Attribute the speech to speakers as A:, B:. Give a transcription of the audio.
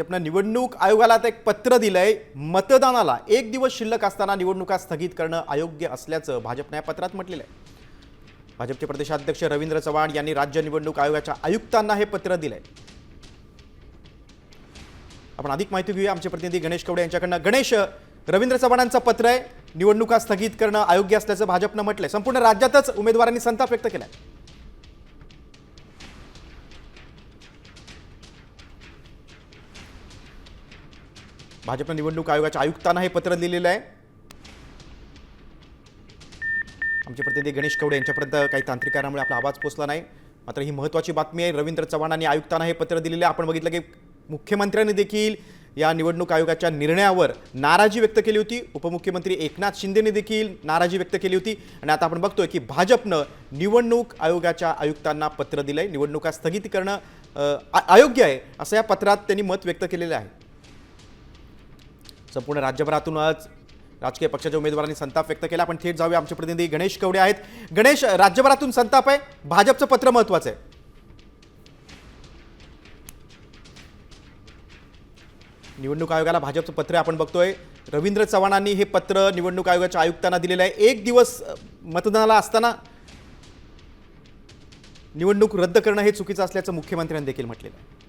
A: भाजपनं निवडणूक आयोगाला आता एक पत्र दिलंय मतदानाला. एक दिवस शिल्लक असताना निवडणुका स्थगित करणं अयोग्य असल्याचं भाजपनं या पत्रात म्हटलेलं आहे. भाजपचे प्रदेशाध्यक्ष रवींद्र चव्हाण यांनी राज्य निवडणूक आयोगाच्या आयुक्तांना हे पत्र दिलंय. आपण अधिक माहिती घेऊया. आमचे प्रतिनिधी गणेश कवडे यांच्याकडनं. गणेश रवींद्र चव्हाणांचं पत्र आहे. निवडणुका स्थगित करणं अयोग्य असल्याचं भाजपनं म्हटलंय. संपूर्ण राज्यातच उमेदवारांनी संताप व्यक्त केलाय. भाजपनं निवडणूक आयोगाच्या आयुक्तांना हे पत्र लिहिलेलं आहे. आमचे प्रतिनिधी गणेश कवडे यांच्यापर्यंत काही तांत्रिक कारणामुळे आपला आवाज पोचला नाही. मात्र ही महत्त्वाची बातमी आहे. रवींद्र चव्हाणांनी आयुक्तांना हे पत्र दिलेलं आहे. आपण बघितलं की मुख्यमंत्र्यांनी देखील या निवडणूक आयोगाच्या निर्णयावर नाराजी व्यक्त केली होती. उपमुख्यमंत्री एकनाथ शिंदेने देखील नाराजी व्यक्त केली होती. आणि आता आपण बघतोय की भाजपनं निवडणूक आयोगाच्या आयुक्तांना पत्र दिलंय. निवडणुका स्थगित करणं आ- अयोग्य आहे असं या पत्रात त्यांनी मत व्यक्त केलेलं आहे. संपूर्ण राज्यभरातूनच राजकीय पक्षाच्या उमेदवारांनी संताप व्यक्त केला. आपण थेट जाऊया. आमचे प्रतिनिधी गणेश कवडे आहेत. गणेश राज्यभरातून संताप आहे. भाजपचं पत्र महत्वाचं आहे. निवडणूक आयोगाला भाजपचं पत्र आपण बघतोय. रवींद्र चव्हाणांनी हे पत्र निवडणूक आयोगाच्या आयुक्तांना दिलेलं आहे. एक दिवस मतदानाला असताना निवडणूक रद्द करणं हे चुकीचं असल्याचं मुख्यमंत्र्यांनी देखील म्हटलेलं आहे.